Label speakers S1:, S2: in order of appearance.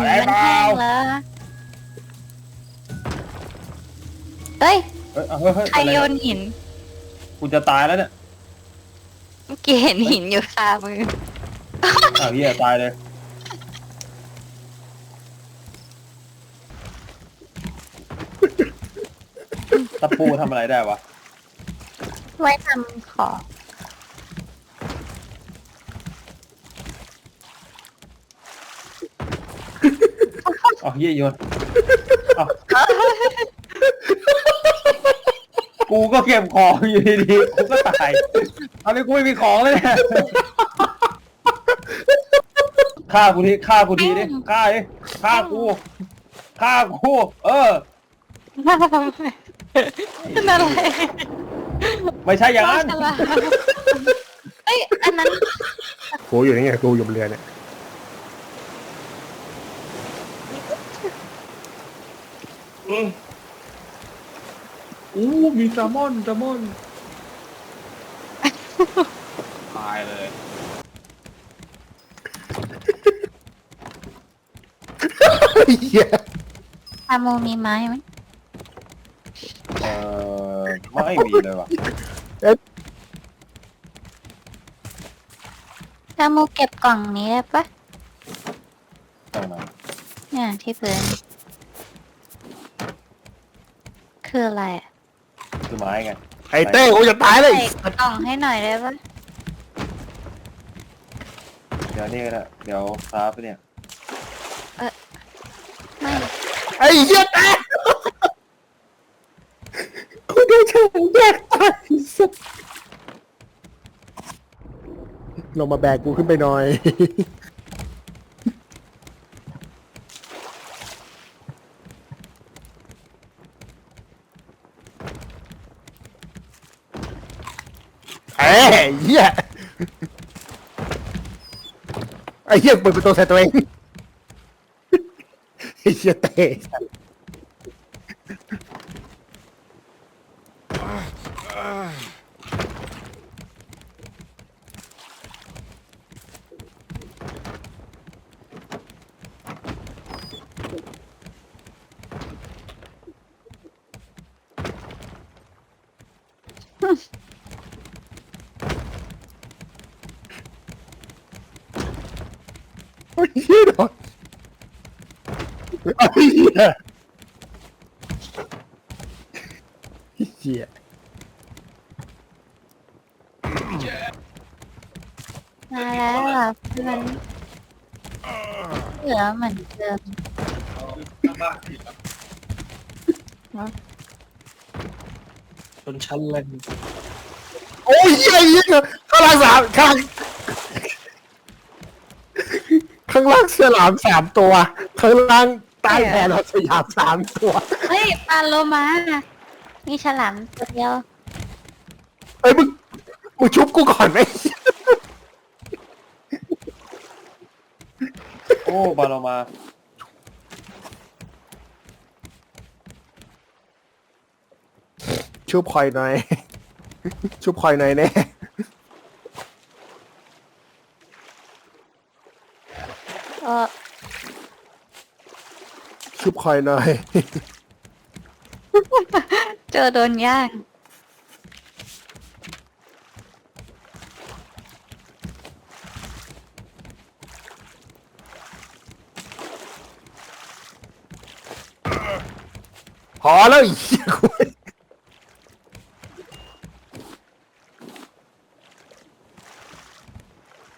S1: หินมันแห้งแล้ว เฮ้ย
S2: เฮ้ยเอาเฮ้ยเฮ้ย
S1: ใคร
S2: อะไร
S1: โย
S2: เนี่ย
S1: นหิน
S2: กูจะตายแล้วเนี่ย
S1: เมื่อกี้เห็นหินอยู่คามือ
S2: อ้าวเฮียตายเลย ตะปูทำอะไรได้วะ
S1: ไว้ทำของ
S2: อ้าวเฮียโยนอ้าวกูก็เก็บของอยู่ดีๆกูก็ตายเอาไปกูไม่มีของเลยเนี่ยฆ่ากูทีฆ่ากูทีดิฆ่าดิฆ่ากูฆ่ากูเออ
S1: เป็นอะไร
S2: ไม่ใช่อย่างนั้น
S1: ฉลามเอ้ย อันนั้น
S3: กูอยู่นี่ไงกูอยู่บนเรือเนี่ย
S2: อู้มีแซลมอนแซลมอนตายเลย
S3: เหี้ย
S1: ทาโมมีไม้ไหม
S2: เออไม่มีเลยว่ะ
S1: ทาโมเก็บกล่องนี้ได้ปะ
S2: ตรงไหน
S1: เนี่ยที่พื้น คืออะไรอะ
S2: คือไม้ไง
S3: ไอ้เต้กูจะตายเลย
S1: ใส่กล่องให้หน่อยได้ปะ
S2: เดี๋ยวนี่ก็ได้เดี๋ยวคราฟไปเนี่ย
S1: ไม่
S3: ไอ้เหี้ยแตกกูโดนฉลามแยกตายสัสลงมาแบกกูขึ้นไปหน่อย เอ้ยเหี้ยไอ้เหี้ยเปิดประตูใส่ตัวเองไอ้เหี้ยเตะ อ้เหี้ยโดนไอ้เหี้ยเหี้ย
S1: มาแล้วเหรอเพื่อนเหลือเหมือนเดิม
S2: จนชั้นเลย
S3: โอ้ยเหี้ยเหี้ยข้างล่างสามข้าง ข้างล่างเสือหลามสามตัว ข้างล่างใต้แผ่เราสยามสามตัว
S1: เฮ้ยปลาโลมา มีฉลามตัวเดียว
S3: เอ้ยมึงมึงชุบกูก่อนไหม
S2: โอ้บาโลมา
S3: ชุบคอยหน่อย ชุบคอยหน่อยแน่
S1: เออ
S3: ชุบคอยหน่อย
S1: เจอโดนย่าง
S3: พอแล้วไอ้เหี้ยกู